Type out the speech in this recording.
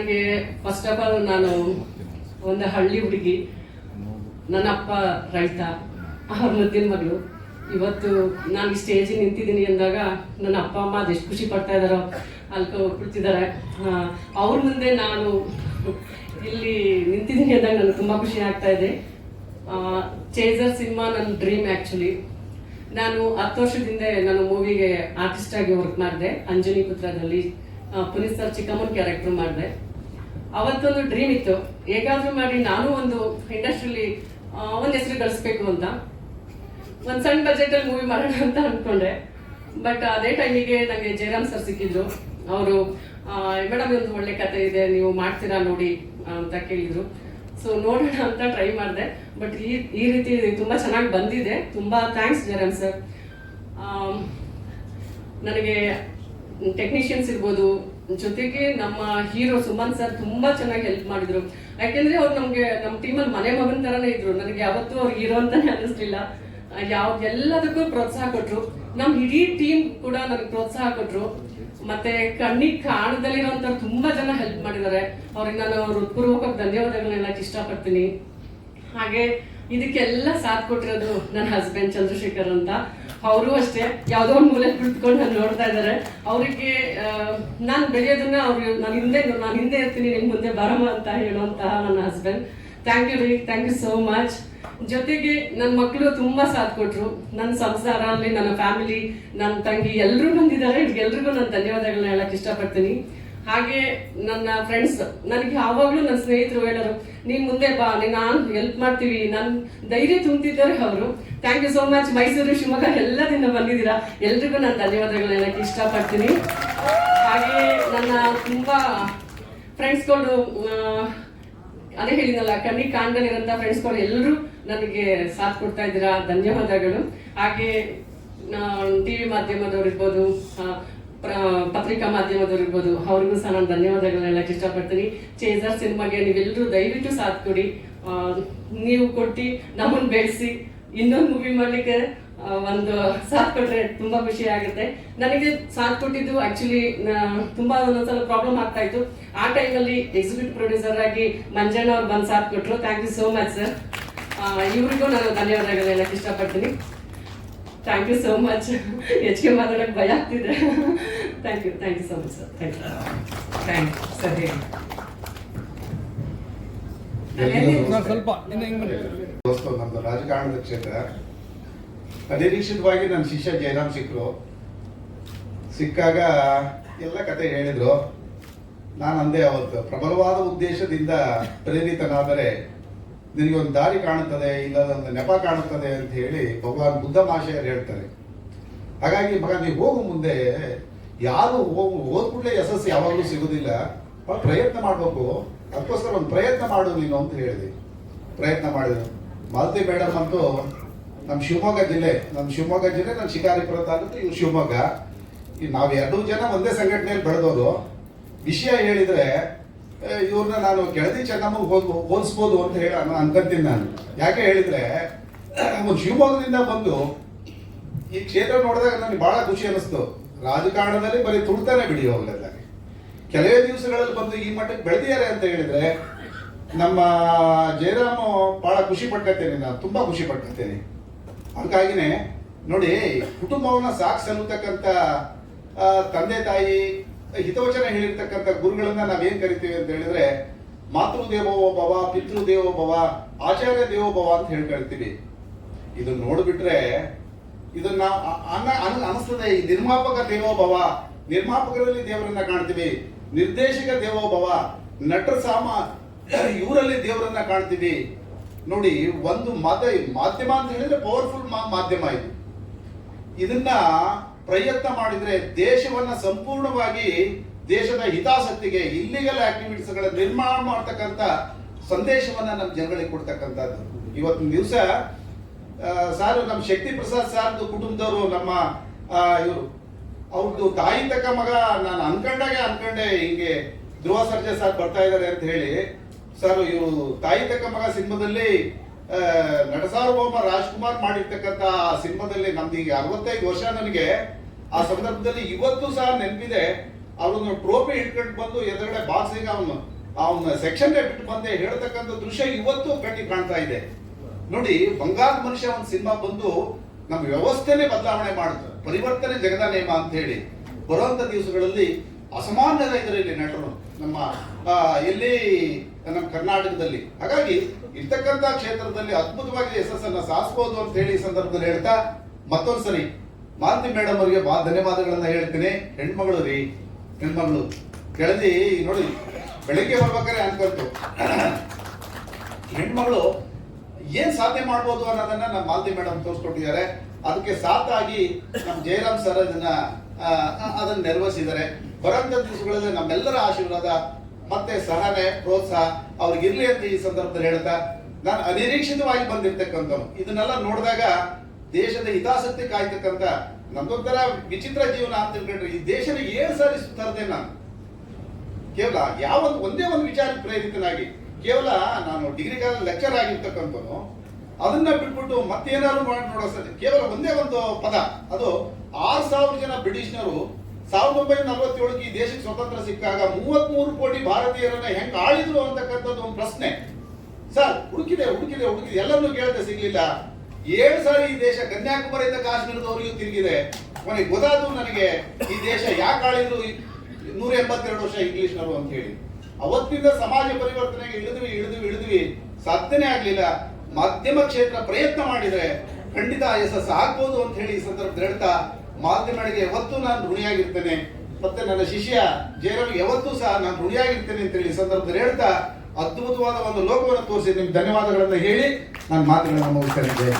ನನಗೆ first of all ನಾನು ಒಂದು ಹಳ್ಳಿ ಹುಡುಗಿ ನನ್ನ ಅಪ್ಪ ರೈತ, ಅವ್ರ ಮುದ್ದಿನ ಮಗಳು. ಇವತ್ತು ನಾನು ಸ್ಟೇಜಿಗೆ ನಿಂತಿದ್ದೀನಿ ಅಂದಾಗ ನನ್ನ ಅಪ್ಪ, ಅಮ್ಮ ಅದೆಷ್ಟು ಖುಷಿ ಪಡ್ತಾ ಇದ್ದಾರೋ ಅಲ್ಲಿ ಕುಳಿತಿದ್ದಾರೆ ಅವ್ರ ಮುಂದೆ ನಾನು ಇಲ್ಲಿ ನಿಂತಿದ್ದೀನಿ ಅಂದಾಗ ನನಗೆ ತುಂಬ ಖುಷಿ ಆಗ್ತಾ ಇದೆ. ಚೇಜರ್ ಸಿನಿಮಾ ನನ್ನ ಡ್ರೀಮ್ ಆ್ಯಕ್ಚುಲಿ ನಾನು ಹತ್ತು ವರ್ಷದಿಂದ ನಾನು ಮೂವಿಗೆ ಆರ್ಟಿಸ್ಟ್ ಆಗಿ ವರ್ಕ್ ಮಾಡಿದೆ. ಅಂಜನಿ ಪುತ್ರದಲ್ಲಿ ಪುನೀತ್ ಸರ್ ಚಿಕ್ಕಮ್ಮನ ಕ್ಯಾರೆಕ್ಟರ್ ಮಾಡಿದೆ. ಅವತ್ತೊಂದು ಡ್ರೀಮ್ ಇತ್ತು. ಹೇಗಾದ್ರೂ ಮಾಡಿ ನಾನು ಒಂದು ಇಂಡಸ್ಟ್ರಿಲಿ ಒಂದು ಹೆಸರು ಕಳಿಸ್ಬೇಕು ಅಂತ. ಒಂದು ಸಣ್ಣ ಬಜೆಟ್ ಅಲ್ಲಿ ಮೂವಿ ಮಾಡೋಣ ಅಂತ ಅನ್ಕೊಂಡೆ ಬಟ್ ಅದೇ ಟೈಮಿಗೆ ನನಗೆ ಜಯರಾಮ್ ಸರ್ ಸಿಕ್ಕಿದ್ರು. ಅವರು ಮೇಡಮ್ ಒಂದು ಒಳ್ಳೆ ಕತೆ ಇದೆ, ನೀವು ಮಾಡ್ತೀರಾ ನೋಡಿ, ಅಂತ ಕೇಳಿದ್ರು. ಸೊ ನೋಡೋಣ ಅಂತ ಟ್ರೈ ಮಾಡಿದೆ. ಬಟ್ ಈ ಈ ರೀತಿ ತುಂಬಾ ಚೆನ್ನಾಗಿ ಬಂದಿದೆ. ತುಂಬಾ ಥ್ಯಾಂಕ್ಸ್ ಜಯರಾಮ್ ಸರ್ ನನಗೆ ಟೆಕ್ನಿಷಿಯನ್ಸ್ ಇರ್ಬೋದು ಜೊತೆಗೆ ನಮ್ಮ ಹೀರೋ ಸುಮನ್ ಸರ್ ತುಂಬಾ ಚೆನ್ನಾಗಿ ಹೆಲ್ಪ್ ಮಾಡಿದ್ರು. ಯಾಕೆಂದ್ರೆ ಅವ್ರು ನಮ್ಗೆ ನಮ್ಮ ಟೀಮಲ್ಲಿ ಮನೆ ಮಗನ ತರನೇ ಇದ್ರು. ನನಗೆ ಯಾವತ್ತೂ ಅವ್ರು ಹೀರೋ ಅಂತಾನೆ ಅನಿಸ್ಲಿಲ್ಲ ಯಾವ, ಎಲ್ಲದಕ್ಕೂ ಪ್ರೋತ್ಸಾಹ ಕೊಟ್ರು. ನಮ್ ಇಡೀ ಟೀಮ್ ಕೂಡ ನನಗೆ ಪ್ರೋತ್ಸಾಹ ಕೊಟ್ರು. ಮತ್ತೆ ಕಣ್ಣಿಗೆ ಕಾಣದಲ್ಲಿರೋಂಥ ತುಂಬಾ ಜನ ಹೆಲ್ಪ್ ಮಾಡಿದ್ದಾರೆ. ಅವ್ರಿಗೆ ನಾನು ಹೃತ್ಪೂರ್ವಕ ಧನ್ಯವಾದಗಳನ್ನ ಹೇಳಕ್ ಇಷ್ಟಪಡ್ತೀನಿ. ಹಾಗೆ ಇದಕ್ಕೆಲ್ಲ ಸಾಥ್ ಕೊಟ್ಟಿರೋದು ನನ್ನ ಹಸ್ಬೆಂಡ್ ಚಂದ್ರಶೇಖರ್ ಅಂತ. ಅವರು ಅಷ್ಟೇ, ಯಾವುದೋ ಒಂದು ಮೂಲೆ ಕುಳಿತುಕೊಂಡು ನಾನು ನೋಡ್ತಾ ಇದ್ದಾರೆ ಅವರಿಗೆ ನಾನು ಬೆಳೆಯೋದನ್ನ ಅವ್ರಿಗೆ ನಾನು ಹಿಂದೆ ನಾನು ಹಿಂದೆ ಇರ್ತೀನಿ ನಿಮ್ಮ ಮುಂದೆ ಬರಮ್ಮ ಅಂತ ಹೇಳುವಂತಹ ನನ್ನ ಹಸ್ಬೆಂಡ್ ಥ್ಯಾಂಕ್ ಯು ರೀ ಥ್ಯಾಂಕ್ ಯು ಸೋ ಮಚ್ ಜೊತೆಗೆ ನನ್ನ ಮಕ್ಕಳು ತುಂಬಾ ಸಾಥ್ ಕೊಟ್ರು. ನನ್ನ ಸಂಸಾರ ಅಲ್ಲಿ, ನನ್ನ ಫ್ಯಾಮಿಲಿ ನನ್ನ ತಂಗಿ ಎಲ್ಲರೂ ಬಂದಿದ್ದಾರೆ. ಎಲ್ರಿಗೂ ನಾನು ಧನ್ಯವಾದಗಳನ್ನ ಹೇಳಕ್ ಇಷ್ಟಪಡ್ತೀನಿ. ಹಾಗೆ ನನ್ನ ಫ್ರೆಂಡ್ಸ್ ನನಗೆ ಯಾವಾಗಲೂ ನನ್ನ ಸ್ನೇಹಿತರು ಹೇಳೋರು, ನೀನ್ ಮುಂದೆ ಬಾ, ನೀನ್ ಹೆಲ್ಪ್ ಮಾಡ್ತೀವಿ, ನನ್ ಧೈರ್ಯ ತುಂಬ್ತಿದ್ದಾರೆ ಅವರು. Thank you so much Mysuru Shivamogga ಎಲ್ಲದಿಂದ ಬಂದಿದ್ದೀರಾ. ಎಲ್ರಿಗೂ ನಾನು ಧನ್ಯವಾದಗಳನ್ನ ಹೇಳಕ್ ಇಷ್ಟಪಡ್ತೀನಿ. ಹಾಗೆ ನನ್ನ ತುಂಬಾ ಫ್ರೆಂಡ್ಸ್ಗಳು ಅದೇ ಹೇಳಿದಲ್ಲ ಕಣ್ಣಿ ಕಾಣ್ದಲ್ಲಿರೋಂಥ ಫ್ರೆಂಡ್ಸ್ಗಳು ಎಲ್ಲರೂ ನನಗೆ ಸಾಥ್ ಕೊಡ್ತಾ ಇದ್ದೀರಾ. ಧನ್ಯವಾದಗಳು. ಹಾಗೆ ಟಿವಿ ಮಾಧ್ಯಮದವ್ರು ಇರ್ಬೋದು ಪತ್ರಿಕಾ ಮಾಧ್ಯಮದವರು ಇರ್ಬೋದು ಅವ್ರಿಗೂ ಸಹ ನಾನು ಧನ್ಯವಾದಗಳನ್ನ ಹೇಳಕ್ ಇಷ್ಟಪಡ್ತೀನಿ. ಚೇಜರ್ ಸಿನಿಮಾಗೆ ನೀವೆಲ್ಲರೂ ದಯವಿಟ್ಟು ಸಾಥ್ ಕೊಡಿ. ನೀವು ಕೊಟ್ಟು ನಮ್ಮನ್ನು ಬೆಳೆಸಿ ಇನ್ನೊಂದು ಮೂವಿ ಮಾಡ್ಲಿಕ್ಕೆ ಒಂದು ಸಾಥ್ ಕೊಟ್ರೆ ತುಂಬಾ ಖುಷಿ ಆಗುತ್ತೆ. ನನಗೆ ಸಾಥ್ ಕೊಟ್ಟಿದ್ದು ಆಕ್ಚುಲಿ ತುಂಬಾ ಒಂದೊಂದ್ಸಲ ಪ್ರಾಬ್ಲಮ್ ಆಗ್ತಾ ಇತ್ತು. ಆ ಟೈಮಲ್ಲಿ ಎಕ್ಸಿಕ್ಯೂಟಿವ್ ಪ್ರೊಡ್ಯೂಸರ್ ಆಗಿ ಮಂಜಣ್ಣ ಅವ್ರು ಬಂದು ಸಾಥ್ ಕೊಟ್ರು. Thank you so much sir ಇವರಿಗೂ ನಾನು ಧನ್ಯವಾದಗಳು ಹೇಳಕ್ ಇಷ್ಟಪಡ್ತೀನಿ. ಥ್ಯಾಂಕ್ ಯು ಸೋ ಮಚ್ ಹೆಚ್ಚಿಗೆ ಮಾತಾಡೋಕೆ ಭಯ ಆಗ್ತಿದೆ. Thank you thank you so much sir thank you thank sir ಹೇಳಿ ಸ್ವಲ್ಪ ನಮ್ದು ರಾಜಕಾರಣದ ಕ್ಷೇತ್ರ. ಅನಿರೀಕ್ಷಿತವಾಗಿ ನನ್ನ ಶಿಷ್ಯ ಜಯರಾಮ್ ಸಿಕ್ಕರು ಸಿಕ್ಕಾಗ ಎಲ್ಲ ಕತೆ ಹೇಳಿದ್ರು. ನಾನು ಅಂದೆ ಅವತ್ತು ಪ್ರಬಲವಾದ ಉದ್ದೇಶದಿಂದ ಪ್ರೇರಿತನಾದರೆ ನಿನಗೆ ಒಂದು ದಾರಿ ಕಾಣುತ್ತದೆ ಇಲ್ಲ ಒಂದು ನೆಪ ಕಾಣುತ್ತದೆ ಅಂತ ಹೇಳಿ ಭಗವಾನ್ ಬುದ್ಧ ಮಹಾಶಯರು ಹೇಳ್ತಾರೆ. ಹಾಗಾಗಿ ಮಗ ನೀವು ಹೋಗು ಮುಂದೆ, ಯಾರು ಹೋಗು, ಹೋದ ಕೂಡಲೇ ಯಶಸ್ಸು ಯಾವಾಗಲೂ ಸಿಗುದಿಲ್ಲ. ಪ್ರಯತ್ನ ಮಾಡಬೇಕು. ಅದಕ್ಕೋಸ್ಕರ ಒಂದು ಪ್ರಯತ್ನ ಮಾಡು ನೀನು ಅಂತ ಹೇಳಿದೆ. ಪ್ರಯತ್ನ ಮಾಡಿದ್ರು ಮಾಲತಿ ಮೇಡಮ್ ಅಂತೂ ನಮ್ಮ ಶಿವಮೊಗ್ಗ ಜಿಲ್ಲೆ, ನಮ್ಮ ಶಿವಮೊಗ್ಗ ಜಿಲ್ಲೆ, ನಮ್ಮ ಶಿಕಾರಿಪುರ ತಾಲೂಕು, ಇವ್ರು ಶಿವಮೊಗ್ಗ. ನಾವು ಎರಡೂ ಜನ ಒಂದೇ ಸಂಘಟನೆಯಲ್ಲಿ ಬೆಳೆದವರು ವಿಷಯ ಹೇಳಿದ್ರೆ ಇವ್ರನ್ನ ನಾನು ಗೆಳತಿ ಚೆನ್ನಮ್ಮಗೆ ಹೋದ್ ಹೋಲಿಸ್ಬೋದು ಅಂತ ಹೇಳಿ ನಾನು ಅನ್ಕೊಂತೀನಿ ನಾನು. ಯಾಕೆ ಹೇಳಿದ್ರೆ ಒಂದು ಶಿವಮೊಗ್ಗದಿಂದ ಬಂದು ಈ ಕ್ಷೇತ್ರ ನೋಡಿದಾಗ ನನಗೆ ಬಹಳ ಖುಷಿ ಅನಿಸ್ತು ರಾಜಕಾರಣದಲ್ಲಿ ಬರೀ ತುಳ್ತಾನೆ ಬಿಡಿ ಹೋಗ್ಲಿಲ್ಲ ಕೆಲವೇ ದಿವಸಗಳಲ್ಲಿ ಬಂದು ಈ ಮಟ್ಟಕ್ಕೆ ಬೆಳೆದಿದ್ದಾರೆ ಅಂತ ಹೇಳಿದ್ರೆ, ನಮ್ಮ ಜಯರಾಮ್ ಬಹಳ ಖುಷಿ ಪಟ್ಕೊತೇನೆ ನಾನು, ತುಂಬಾ ಖುಷಿ ಪಟ್ಕೊತೇನೆ ಹಾಗಾಗಿನೇ ನೋಡಿ, ಕುಟುಂಬವನ್ನ ಸಾಕ್ ಸಲ್ಲತಕ್ಕಂತ ತಂದೆ ತಾಯಿ ಹಿತವಚನ ಹೇಳಿರ್ತಕ್ಕಂಥ ಗುರುಗಳನ್ನ ನಾವೇನ್ ಕರಿತೀವಿ ಅಂತ ಹೇಳಿದ್ರೆ ಮಾತೃ ದೇವೋ ಭವ ಪಿತೃ ದೇವೋ ಭವ, ಆಚಾರ್ಯ ದೇವೋ ಭವ ಅಂತ ಹೇಳಿ ಕರಿತೀವಿ. ಇದನ್ನ ನೋಡ್ಬಿಟ್ರೆ, ಇದನ್ನ ಅನ್ನ ಅನ್- ಅನಿಸ್ತದೆ. ಈ ನಿರ್ಮಾಪಕ ದೇವೋಭವ ನಿರ್ಮಾಪಕರಲ್ಲಿ ದೇವರನ್ನ ಕಾಣ್ತೀವಿ. ನಿರ್ದೇಶಕ ದೇವೋಭವ ನಟರ ಸಾಮ, ಇವರಲ್ಲಿ ದೇವರನ್ನ ಕಾಣ್ತೀವಿ. ನೋಡಿ, ಒಂದು ಮಾಧ್ಯ ಮಾಧ್ಯಮ ಅಂತ ಹೇಳಿದ್ರೆ ಪವರ್ಫುಲ್ ಮಾಧ್ಯಮ ಇದು. ಇದನ್ನ ಪ್ರಯತ್ನ ಮಾಡಿದ್ರೆ ದೇಶವನ್ನ ಸಂಪೂರ್ಣವಾಗಿ ದೇಶದ ಹಿತಾಸಕ್ತಿಗೆ ಇಲ್ಲಿಗಲ್ ಆಕ್ಟಿವಿಟೀಸ್ಗಳ ನಿರ್ಮಾಣ ಮಾಡ್ತಕ್ಕಂಥ ಸಂದೇಶವನ್ನ ನಮ್ಮ ಜನಗಳಿಗೆ ಕೊಡ್ತಕ್ಕಂಥದ್ದು. ಇವತ್ತಿನ ದಿವಸ ಸಾರು ನಮ್ಮ ಶಕ್ತಿ ಪ್ರಸಾದ್ ಸಾರ್ದು ಕುಟುಂಬದವರು ನಮ್ಮ ಇವರು. ಅವ್ರದ್ದು ತಾಯಿ ತಕ್ಕ ಮಗ ನಾನು ಅನ್ಕೊಂಡಾಗೆ ಅನ್ಕೊಂಡೆ ಹಿಂಗೆ ಧ್ರುವ ಸರ್ಜೆ ಸರ್ ಬರ್ತಾ ಇದ್ದಾರೆ ಅಂತ ಹೇಳಿ. ಸರ್ ಇವರು ತಾಯಿ ತಕ್ಕ ಮಗ ಸಿನಿಮಾದಲ್ಲಿ ಆ, ನಟ ಸಾರ್ವಭೌಮ ರಾಜ್ಕುಮಾರ್ ಮಾಡಿರ್ತಕ್ಕಂಥ ಆ ಸಿನಿಮಾದಲ್ಲಿ ನಮ್ದು ಈಗ ಅರವತ್ತೈದು ವರ್ಷ ನನಗೆ ಆ ಸಂದರ್ಭದಲ್ಲಿ ಇವತ್ತು ಸಹ ನೆನಪಿದೆ ಅವರೊಂದು ಟ್ರೋಫಿ ಹಿಡ್ಕೊಂಡು ಬಂದು ಎದುರುಗಡೆ ಬಾಕ್ಸಿಂಗ್ ಅವನು ಅವನ ಸೆಕ್ಷನ್ ಬಿಟ್ಟು ಬಂದೆ ಹೇಳ್ತಕ್ಕಂಥ ದೃಶ್ಯ ಇವತ್ತು ಕಣ್ಣಿ ಕಾಣ್ತಾ ಇದೆ. ನೋಡಿ ಬಂಗಾರದ ಮನುಷ್ಯ ಒಂದು ಸಿನಿಮಾ ಬಂದು ನಮ್ಮ ವ್ಯವಸ್ಥೆನೇ ಬದಲಾವಣೆ ಮಾಡಿದ್ರು ಪರಿವರ್ತನೆ ಜಗದ ನೇಮ ಅಂತ ಹೇಳಿ. ಬರುವಂತ ದಿವಸಗಳಲ್ಲಿ ಅಸಾಮಾನ್ಯದ ಇಲ್ಲಿ ನಟರು. ನಮ್ಮ ಇಲ್ಲಿ ನಮ್ಮ ಕರ್ನಾಟಕದಲ್ಲಿ. ಹಾಗಾಗಿ ಇರ್ತಕ್ಕಂಥ ಕ್ಷೇತ್ರದಲ್ಲಿ ಅದ್ಭುತವಾಗಿ ಯಶಸ್ಸನ್ನ ಸಾಧಿಸಬಹುದು ಅಂತ ಹೇಳಿ ಈ ಸಂದರ್ಭದಲ್ಲಿ ಹೇಳ್ತಾ ಮತ್ತೊಂದ್ಸರಿ ಮಾಲತಿ ಮೇಡಮ್ ಅವರಿಗೆ ಬಹಳ ಧನ್ಯವಾದಗಳನ್ನ ಹೇಳ್ತೀನಿ. ಹೆಣ್ಮಗಳು ರೀ ಹೆಣ್ಮಗಳು. ಕೆಳದಿ, ನೋಡಿ, ಬೆಳಿಗ್ಗೆ ಬರ್ಬೇಕಾದ್ರೆ ಅನ್ಕಂತು. ಹೆಣ್ಮಗಳು ಏನ್ ಸಾಧನೆ ಮಾಡ್ಬೋದು ಅನ್ನೋದನ್ನ ನಮ್ಮ ಮಾಲತಿ ಮೇಡಮ್ ತೋರಿಸ್ಕೊಟ್ಟಿದ್ದಾರೆ. ಅದಕ್ಕೆ ಸಾಥಾಗಿ ನಮ್ಮ ಜಯರಾಮ್ ಸರ್ ಅದನ್ನ ಅದನ್ನ ನೆರವೇರಿಸಿದ್ದಾರೆ. ಬರಂತ ದಿವಸಗಳಲ್ಲಿ ನಮ್ಮೆಲ್ಲರ ಆಶೀರ್ವಾದ, ಮತ್ತೆ ಸಹನೆ, ಪ್ರೋತ್ಸಾಹ ಅವ್ರಿಗೆ ಇರ್ಲಿ ಅಂತ ಈ ಸಂದರ್ಭದಲ್ಲಿ ಹೇಳ್ತಾ, ನಾನು ಅನಿರೀಕ್ಷಿತವಾಗಿ ಬಂದಿರ್ತಕ್ಕಂಥವ್ನು. ಇದನ್ನೆಲ್ಲ ನೋಡಿದಾಗ ದೇಶದ ಹಿತಾಸಕ್ತಿ ಕಾಯ್ತಕ್ಕಂಥ ನಮ್ದೊಂಥರ ವಿಚಿತ್ರ ಜೀವನ ಅಂತ ತಿಳ್ಕೊಂಡ್ರೆ ಈ ದೇಶನ ಏನ್ ಸಾರಿ ನಾನು. ಕೇವಲ ಯಾವ ಒಂದೇ, ಒಂದು ವಿಚಾರ ಪ್ರೇರಿತನಾಗಿ, ಕೇವಲ ನಾನು ಡಿಗ್ರಿ ಕಾಲ ಲೆಕ್ಚರ್ ಆಗಿರ್ತಕ್ಕಂಥವನು, ಅದನ್ನ ಬಿಟ್ಬಿಟ್ಟು ಮತ್ತೇನಾದ್ರು ಮಾಡಿ ನೋಡೋ ಕೇವಲ ಒಂದೇ ಒಂದು ಪದ. ಅದು ಆರು ಸಾವಿರ ಜನ ಬ್ರಿಟಿಷ್ನರು ಸಾವಿರದ ಒಂಬೈನೂರ ನಲವತ್ತೇಳಕ್ಕೆ ಈ ದೇಶಕ್ಕೆ ಸ್ವತಂತ್ರ ಸಿಕ್ಕಾಗ ಮೂವತ್ಮೂರು ಕೋಟಿ ಭಾರತೀಯರನ್ನ ಹೆಂಗ್ ಆಳಿದ್ರು ಅಂತಕ್ಕಂಥದ್ದು ಒಂದು ಪ್ರಶ್ನೆ. ಸರ್, ಹುಡುಕಿದೆ ಹುಡುಕಿದೆ ಹುಡುಕಿದೆ. ಎಲ್ಲರನ್ನೂ ಕೇಳದೆ ಸಿಗ್ಲಿಲ್ಲ. ಏಳು ಸಾರಿ ಈ ದೇಶ ಕನ್ಯಾಕುಮಾರಿಯಿಂದ ಕಾಶ್ಮೀರದವರಿಗೂ ತಿರುಗಿದೆ. ಕೊನೆಗೆ ಗೊತ್ತಾದ್ರು ನನಗೆ ಈ ದೇಶ ಯಾಕೆ ಆಳಿದ್ರು ನೂರ ಎಂಬತ್ತೆರಡು ವರ್ಷ ಇಂಗ್ಲಿಷ್ನವರು ಅಂತ ಹೇಳಿ. ಅವತ್ತಿಂದ ಸಮಾಜ ಪರಿವರ್ತನೆಗೆ ಇಳಿದ್ವಿ ಇಳಿದ್ವಿ ಇಳಿದ್ವಿ. ಸಾಧ್ಯನೇ ಆಗ್ಲಿಲ್ಲ. ಮಾಧ್ಯಮ ಕ್ಷೇತ್ರ ಪ್ರಯತ್ನ ಮಾಡಿದ್ರೆ ಖಂಡಿತ ಯಶಸ್ಸು ಆಗ್ಬೋದು ಅಂತ ಹೇಳಿ ಈ ಸಂದರ್ಭದಲ್ಲಿ ಹೇಳ್ತಾ ಮಾಧ್ಯಮಗಳಿಗೆ ಯಾವತ್ತೂ ನಾನು ಋಣಿಯಾಗಿರ್ತೇನೆ ಮತ್ತೆ ನನ್ನ ಶಿಷ್ಯ ಜಯರಾಮ್ ಯಾವತ್ತೂ ಸಹ ನಾನು ಋಣಿಯಾಗಿರ್ತೇನೆ ಅಂತ ಹೇಳಿ ಸಂದರ್ಭದಲ್ಲಿ ಹೇಳ್ತಾ, ಅದ್ಭುತವಾದ ಒಂದು ಲೋಕವನ್ನು ತೋರಿಸಿ ನಿಮ್ಗೆ ಧನ್ಯವಾದಗಳನ್ನು ಹೇಳಿ ನಾನು ಮಾತುಗಳನ್ನು ಮುಗಿಸ್ತೇನೆ.